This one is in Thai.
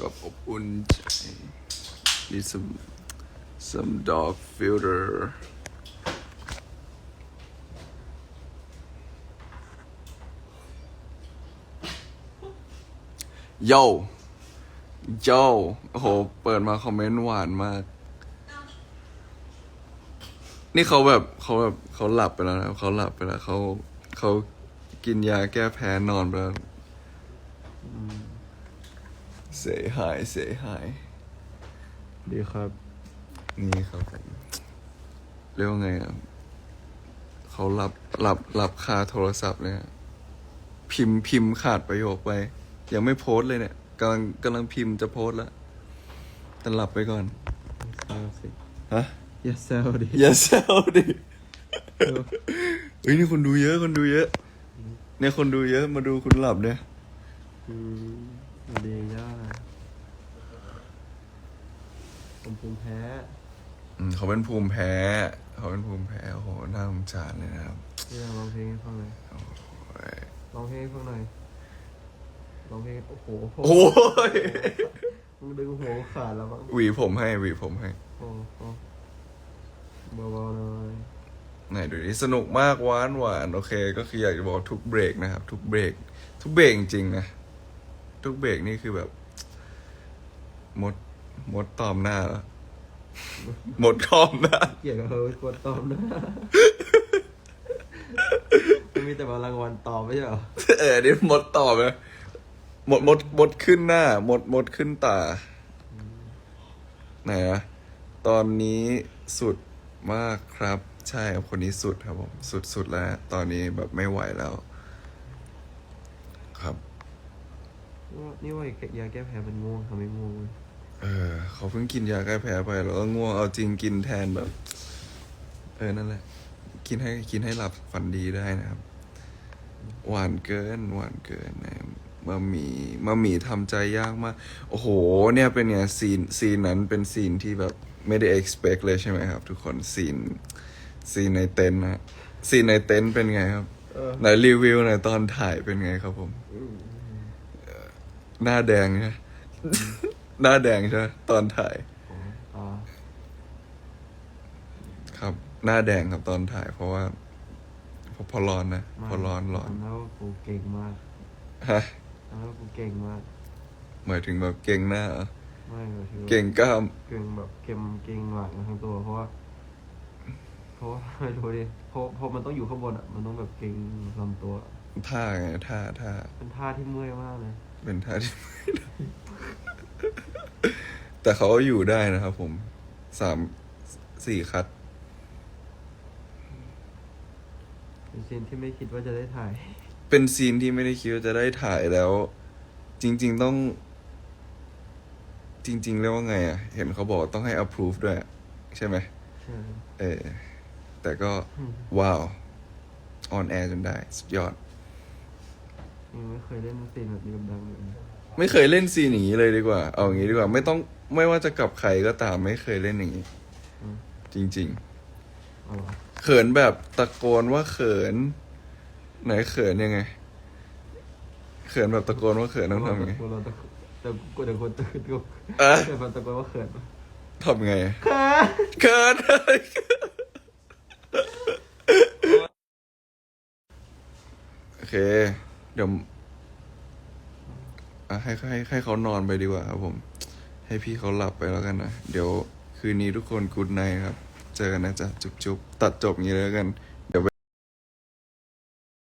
กับอบอุ่นใจ need some some dog filter โยโยโอ้โห เปิดมาคอมเมนต์หวานมาก นี่เขาแบบเขาแบบเขาหลับไปแล้วนะเขาหลับไปแล้วเขาเขากินยาแก้แพ้นอนไปแล้ว เสียหายเสียหายดีครับ นี่ครับผมเรียกว่าไงอะเขาหลับหลับหลับคาโทรศัพท์เลยอะพิมพ์พิมพ์ขาดประโยคไป ยังไม่โพสต์เลยเนี่ยกำลังกำลังพิมพ์จะโพสต์แล้วแต่หลับไปก่อนเซลสิฮะอย่าเซลดิอย่าแซวดิเฮ้ยนี่คนดูเยอะคนดูเยอะ เนี่ยคนดูเยอะมาดูคุณหลับเนี่ยอืม ดีย่าผมภูมิแพ้ อืมเขาเป็นภูมิแพ้ เขาเป็นภูมิแพ้โอ้โหน่าสงสารเลยนะครับพี่ลองเพลงให้ฟังหน่อยโอ้ยลองเพลงให้ฟังหน่อยลองเพลงโอ้โหโอ้ยมึงดึงหัวขาดแล้วมั้งหวีผมให้หวีผมให้ โอ้โหเบาๆหน่อยไหนดูดิสนุกมากหวานหวานโอเค ก็คืออยากจะบอกทุกเบรกนะครับ ทุกเบรก ทุกเบรกจริงๆนะ ทุกเบรกนี่คือแบบ มด มดตอมหน้าแล้วมดตอมหน้าเกลียดกับเฮ้ยกดตอบนะมันมีแต่มารางวัลตอบไม่ใช่เหรอเออนี่มดตอบนะมดมดมดขึ้นหน้า มดมดขึ้นตา ไหนอะตอนนี้สุดมากครับ ใช่ครับคนนี้สุดครับผม สุดสุดแล้ว ตอนนี้แบบไม่ไหวแล้ว ครับ นี่ว่านี่ว่ายาแก้แพ้มันง่วงทำให้ง่วงเว้ยเออเขาเพิ่งกินยาแก้แพ้ไปแล้วก็ง่วงเอาจริงกินแทนแบบ เออนั่นแหละ กินให้กินให้หลับฝันดีได้นะครับ หวานเกิน หวานเกินนะมามีมามีทำใจยากมาก โอ้โห เนี่ยเป็นเนี่ยซีนซีนนั้นเป็นซีนที่แบบไม่ได้ expect เลยใช่ไหมครับ ทุกคนซีนซีนในเต็นท์นะซีนในเต็นท์เป็นไงครับเออไหนรีวิวหน่อยตอนถ่ายเป็นไงครับผม หน้าแดงใช่ไหมหน้าแดงใช่ไหมตอนถ่าย อ๋อครับ หน้าแดงครับตอนถ่าย เพราะว่าเพราะพอร้อนนะพอร้อนร้อนทำแล้วากูเก่งมากฮะทำแล้วากูเก่งมาก หมายถึงแบบเก่งหน้าเหรอไม่หมายถึงว่าเก่งกล้าม เก่งแบบเก่งเก่งหลังทั้งตัว เพราะว่าเพราะว่าไม่รู้ดิเพราะเพราะมันต้องอยู่ข้างบนอะ มันต้องแบบเก่งลำตัว ท่าไงท่าท่า เป็นท่าที่เมื่อยมากเลย เป็นท่าที่แต่เขาก็อยู่ได้นะครับผมสามสี่คัดเป็นซีนที่ไม่คิดว่าจะได้ถ่าย เป็นซีนที่ไม่ได้คิดว่าจะได้ถ่ายแล้ว จริง ๆต้อง จริงๆเรียกว่าไงอะ เห็นเขาบอกต้องให้ approve ด้วย ใช่ไหมใช่เออแต่ก็อืมว้าว ออนแอร์จนได้ สุดยอด ยังไม่เคยเล่นซีนแบบนี้กับดังเลยไม่เคยเล่นซีนอย่างนี้เลยดีกว่า เอาอย่างนี้ดีกว่า ไม่ต้องไม่ว่าจะกับใครก็ตามไม่เคยเล่นอย่างนี้อืมจริง เอาเหรอๆ เขินแบบตะโกนว่าเขิน ไหนเขินยังไง เขินแบบตะโกนว่าเขินต้องทำไงกูเราตะแต่กูแต่คนตื่นกูอะแต่มันตะโกนว่าเขินทำไงเขินเขิน โอเค เดี๋ยวให้ให้ให้เขานอนไปดีกว่าครับผม ให้พี่เขาหลับไปแล้วกันนะ เดี๋ยวคืนนี้ทุกคนกูดไนครับ เจอกันนะจ๊ะ จุ๊บๆตัดจบอย่างนี้เลยแล้วกัน